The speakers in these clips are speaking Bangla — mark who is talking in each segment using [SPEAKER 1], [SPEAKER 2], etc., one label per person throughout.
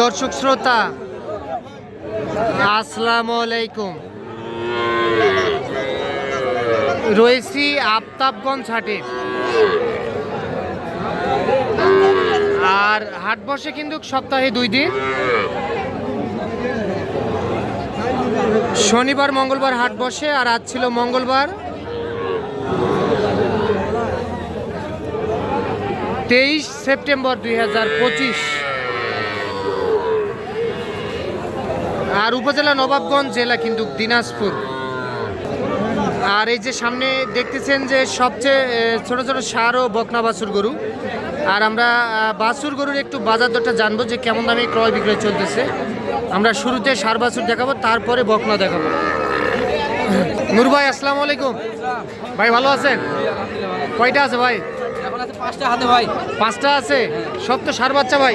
[SPEAKER 1] দর্শক শ্রোতা, আসসালামু আলাইকুম। রয়েছি আফতাবগঞ্জ হাটে। আর হাট বসে কিন্তু সপ্তাহে দুই দিন। শনিবার, মঙ্গলবার হাট বসে, আর আজ ছিল মঙ্গলবার। তেইশ সেপ্টেম্বর দুই হাজার পঁচিশ। আর উপজেলা নবাবগঞ্জ জেলা কিন্তু দিনাজপুর। আর এই যে সামনে দেখতেছেন যে সবচেয়ে ছোট ছোট সার ও বকনা বাছুর গরু। আর আমরা বাছুর গরুর একটু বাজার দরটা জানব যে কেমন দামে ক্রয় বিক্রয় চলতেছে। আমরা শুরুতে সার বাছুর দেখাবো, তারপরে বকনা দেখাবো। নূর ভাই, আসসালামু আলাইকুম। ভাই, ভালো আছেন? কয়টা আছে ভাই?
[SPEAKER 2] পাঁচটা হাতে ভাই।
[SPEAKER 1] পাঁচটা আছে? সব তো সার বাচ্চা ভাই।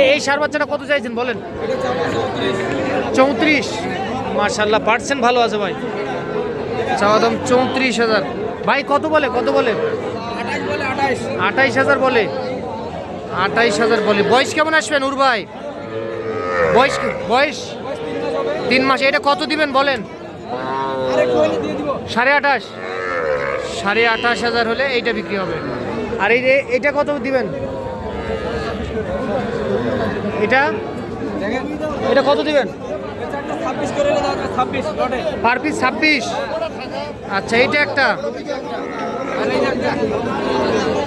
[SPEAKER 1] এই এই সার বাচ্চাটা কত চাইছেন বলেন? চৌত্রিশ। মার্শাল্লাহ পার্সেন্ট ভালো আছে ভাই। চাওয়া দাম চৌত্রিশ হাজার। ভাই কত বলে? কত বলে? আঠাইশ হাজার বলে। আঠাইশ হাজার বলে। বয়স কেমন আসবেন উর ভাই? বয়স বয়স? তিন মাস। এটা কত দিবেন বলেন? সাড়ে আঠাশ। সাড়ে আঠাশ হাজার হলে এইটা বিক্রি হবে। আর এই যে এটা কত দিবেন? এটা? এটা কত দিবেন? পার পিস ছাব্বিশ। আচ্ছা এইটা একটা।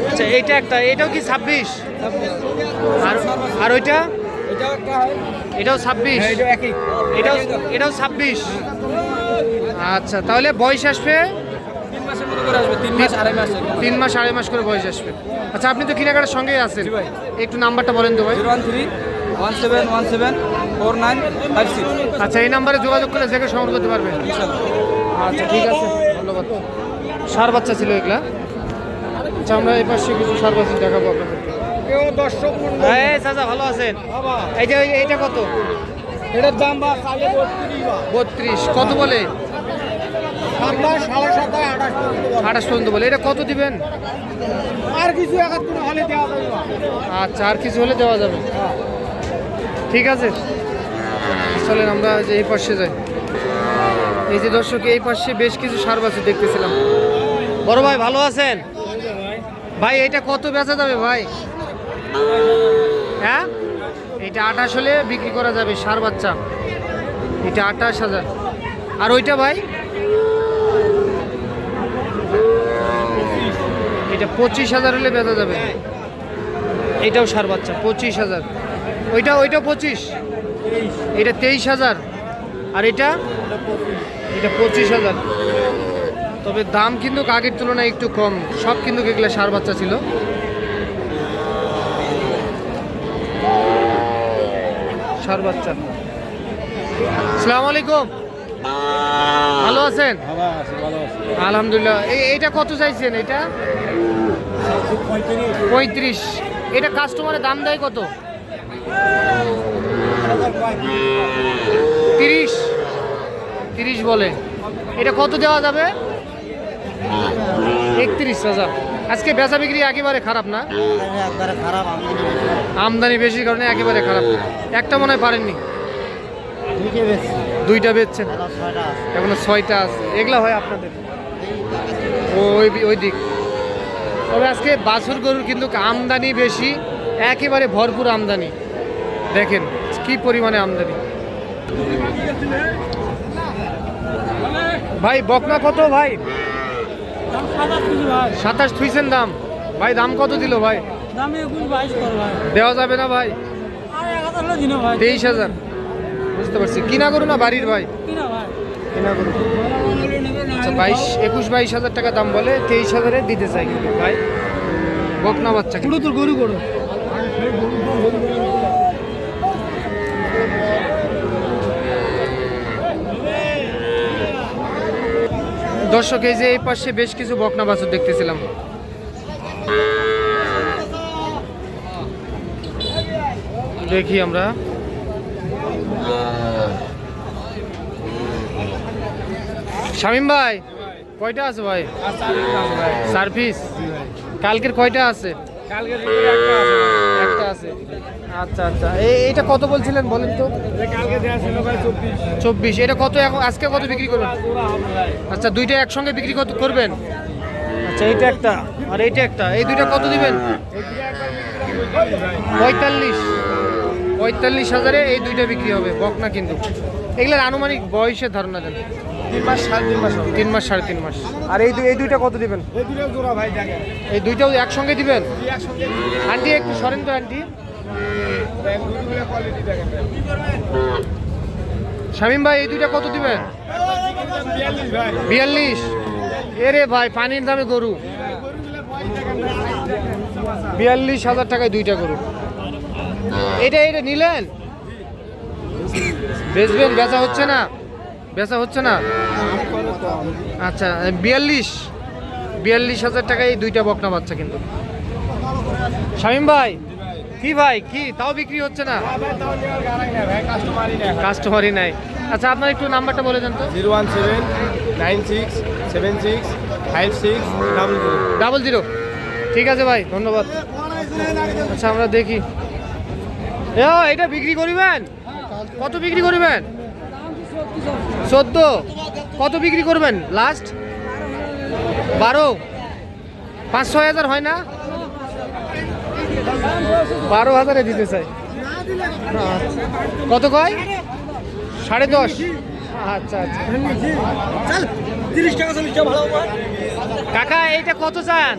[SPEAKER 1] আচ্ছা এইটা একটা। এটাও কি ছাব্বিশ? আর আর ওইটা?
[SPEAKER 2] এটাও
[SPEAKER 1] ছাব্বিশ।
[SPEAKER 2] হ্যাঁ,
[SPEAKER 1] এটাও এটাও ছাব্বিশ। আচ্ছা তাহলে বয়স আসবে
[SPEAKER 2] করে আসবে তিন মাস আড়াই মাস
[SPEAKER 1] তিন মাস আড়াই মাস করে বয়স আসবে। আচ্ছা আপনি তো কেনাকাটার সঙ্গেই আছেন।
[SPEAKER 2] ভাই।
[SPEAKER 1] একটু নাম্বারটা বলেন তো ভাই।
[SPEAKER 2] One three one seven one seven four nine five six.
[SPEAKER 1] আচ্ছা এই নাম্বারে যোগাযোগ করলে যে কেউ সংগ্রহ করতে পারবে। আচ্ছা ঠিক আছে। ধন্যবাদ। সার বাচ্চা ছিল এগুলা? আচ্ছা আমরা এই পাশে কিছু সার বাচ্চা দেখাবো আপনাদেরকে।
[SPEAKER 2] কেউ দর্শক
[SPEAKER 1] এই চাচা ভালো আছেন? এই যে এইটা কত?
[SPEAKER 2] এটার দাম বা সাড়ে বত্রিশ বা।
[SPEAKER 1] বত্রিশ। কত বলে?
[SPEAKER 2] সাতাশ সাড়ে সাতাশ আঠাশ
[SPEAKER 1] আঠাশ পর্যন্ত বলে। এটা কত দিবেন?
[SPEAKER 2] আর কিছু হলে দেওয়া যাবে।
[SPEAKER 1] আচ্ছা আর কিছু হলে দেওয়া যাবে? ঠিক আছে। চলেন আমরা যে এই পাশে যাই। এই যে দর্শক এই পাশে বেশ কিছু সার বাছুর দেখতেছিলাম। বড় ভাই ভালো আছেন? ভাই এটা কত বেচা যাবে ভাই? হ্যাঁ? এটা আঠাশ হলে বিক্রি করা যাবে সার বাচ্চা। এটা আঠাশ হাজার। আর ওইটা ভাই? এটা পঁচিশ হাজার হলে বেচা যাবে। এটাও সার বাচ্চা পঁচিশ হাজার। ওইটা ওইটাও পঁচিশ। এটা তেইশ হাজার। আর এটা? এটা পঁচিশ হাজার। তবে দাম কিন্তু আগের তুলনায় একটু কম। সব কিন্তু এগুলো সার বাচ্চা ছিল। সার বাচ্চা। সালাম আলাইকুম ভালো আছেন আলহামদুলিল্লাহ। এই এইটা কত চাইছেন? এটা?
[SPEAKER 2] পঁয়ত্রিশ।
[SPEAKER 1] এটা কাস্টমারের দাম দেয় কত? তিরিশ। তিরিশ বলে। এটা কত দেওয়া যাবে? একত্রিশ হাজার। আজকে বেচা বিক্রি একেবারে খারাপ না? আমদানি বেশি কারণে একেবারে খারাপ। একটা মনে হয় পারেননি?
[SPEAKER 2] দুইটা
[SPEAKER 1] বেচছেন? এখনও ছয়টা আছে। এগুলা হয় আপনাদের? ওই ওই দিক। তবে আজকে বাছুর গরুর কিন্তু আমদানি বেশি একেবারে ভরপুর আমদানি। দেখেন কি পরিমাণে আমদানি। ভাই বকনা কত ভাই? সাতাশ থুইছেন দাম। ভাই দাম কত দিল ভাই? দেওয়া যাবে না ভাই। তেইশ হাজার। বুঝতে পারছি। কিনা করু না বাড়ির ভাই?
[SPEAKER 2] কিনা
[SPEAKER 1] আচ্ছা বাইশ একুশ বাইশ হাজার টাকা দাম বলে তেইশ হাজারে দিতে চাই কিন্তু ভাই। বকনা বাচ্চা কিন্তু।
[SPEAKER 2] তোর গরু করো
[SPEAKER 1] দর্শক এই যে এই পাশে বেশ কিছু বকনা বাছুর দেখতেছিলাম। দেখি আমরা। শামিম ভাই কয়টা আছে ভাই? সার্ভিস। কালকের কয়টা আছে?
[SPEAKER 2] একটা আছে।
[SPEAKER 1] আচ্ছা আচ্ছা। এই এইটা কত বলছিলেন বলেন তো?
[SPEAKER 2] চব্বিশ।
[SPEAKER 1] এটা কত এখন আজকে কত বিক্রি করবেন? আচ্ছা দুইটা একসঙ্গে বিক্রি কত করবেন? আচ্ছা এইটা একটা। আর এইটা একটা। এই দুইটা কত দিবেন? পঁয়তাল্লিশ। পঁয়তাল্লিশ হাজারে এই দুইটা বিক্রি হবে বকনা কিন্তু। এগুলোর আনুমানিক বয়সের ধারণা দেন।
[SPEAKER 2] তিন মাস সাড়ে তিন মাস
[SPEAKER 1] তিন মাস সাড়ে তিন মাস। আর এই দুই এই দুইটা কত দিবেন?
[SPEAKER 2] এই দুটো জোড়া ভাই
[SPEAKER 1] এই দুইটাও একসঙ্গে দিবেন? আন্টি একটু সরেন তো আন্টি।
[SPEAKER 2] কোয়ালিটি
[SPEAKER 1] শামিম ভাই এই দুইটা কত দিবেন?
[SPEAKER 2] বিয়াল্লিশ
[SPEAKER 1] বিয়াল্লিশ। এরে ভাই পানির দামে গরু। বিয়াল্লিশ হাজার টাকায় দুইটা গরু। এটা এটা নিলেন? বেচবেন বেচা হচ্ছে না? বেচা হচ্ছে না? আচ্ছা বিয়াল্লিশ বিয়াল্লিশ হাজার টাকায় এই দুইটা বকনা বাচ্চা কিন্তু। শামিম ভাই কি ভাই কি? তাও বিক্রি হচ্ছে না? কাস্টমারই নাই। আচ্ছা আপনার একটু নাম্বারটা বলে দেন তো।
[SPEAKER 2] Zero one seven nine six seven six five six double zero.
[SPEAKER 1] Double zero. ঠিক আছে ভাই ধন্যবাদ। আচ্ছা আমরা দেখি। এটা বিক্রি করিবেন? কত বিক্রি করিবেন? চোদ্দ। কত বিক্রি করবেন? লাস্ট বারো? পাঁচ ছয় হাজার হয় না? বারো হাজারে দিতে চাই। কত কয়? সাড়ে দশ। আচ্ছা আচ্ছা। কাকা এইটা কত চান?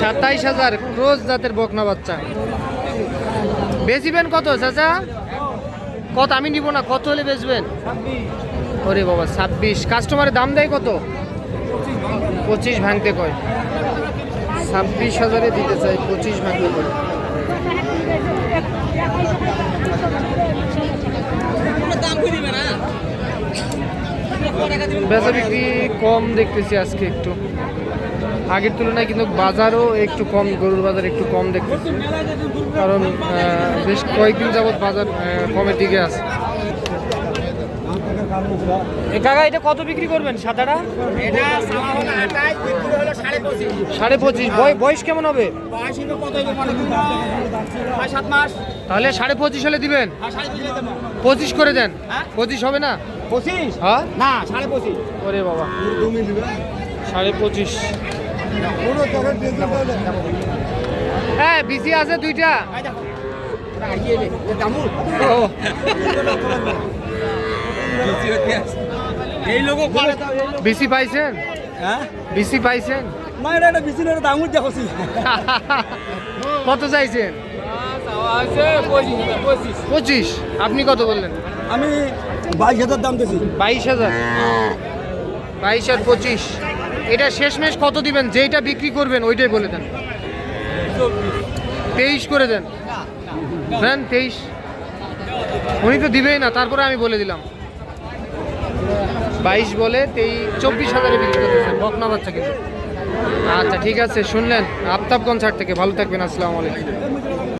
[SPEAKER 1] সাতাইশ হাজার ক্রোজ জাতের বকনা বাচ্চা। বেচবেন কত চাচা? কত আমি নিব না কত হলে বেচবেন? ওরে বাবা ছাব্বিশ। কাস্টমারের দাম দেয় কত? পঁচিশ ভাঙতে কয়। ছাব্বিশ হাজারে দিতে চাই পঁচিশ ভাঙতে কয়। বেচা বিক্রি কম দেখতেছি আজকে একটু। আগের তুলনায় কিন্তু বাজারও একটু কম গরুর বাজার একটু কম দেখতেছি। কারণ বেশ কয়েকদিন যাবৎ বাজার কমের দিকে আছে। কাকা এটা কত বিক্রি করবেন সাদাটা?
[SPEAKER 2] এটা সামা হলো আটাই বিক্রি হলো সাড়ে পঁচিশ।
[SPEAKER 1] বয়- বয়স কেমন হবে?
[SPEAKER 2] মনে
[SPEAKER 1] তাহলে সাড়ে পঁচিশ হলে দিবেন?
[SPEAKER 2] পঁচিশ
[SPEAKER 1] করে দেন?
[SPEAKER 2] হ্যাঁ?
[SPEAKER 1] পঁচিশ হবে না?
[SPEAKER 2] পঁচিশ?
[SPEAKER 1] হ্যাঁ?
[SPEAKER 2] না সাড়ে পঁচিশ।
[SPEAKER 1] ওরে বাবা। সাড়ে পঁচিশ। হ্যাঁ বিসি আছে দুইটা। বিসি পাইছেন?
[SPEAKER 2] হ্যাঁ
[SPEAKER 1] বিসি পাইছেন? কত চাইছেন? পঁচিশ। আপনি কত বললেন?
[SPEAKER 2] আমি বাইশ হাজার দাম দিয়েছি।
[SPEAKER 1] বাইশ হাজার। বাইশ আর পঁচিশ। এটা শেষমেশ কত দিবেন? যেইটা বিক্রি করবেন, ওইটাই বলে দেন। তেইশ করে দেন। দেন তেইশ। উনি তো দিবেই না, তারপরে আমি বলে দিলাম। বাইশ বলে তেই চব্বিশ হাজারে বিক্রি করতেছেন বকনা বাচ্চা কিন্তু। আচ্ছা ঠিক আছে, শুনলেন। আফতাবগঞ্জ হাট থেকে। ভালো থাকবেন, আসসালামু আলাইকুম।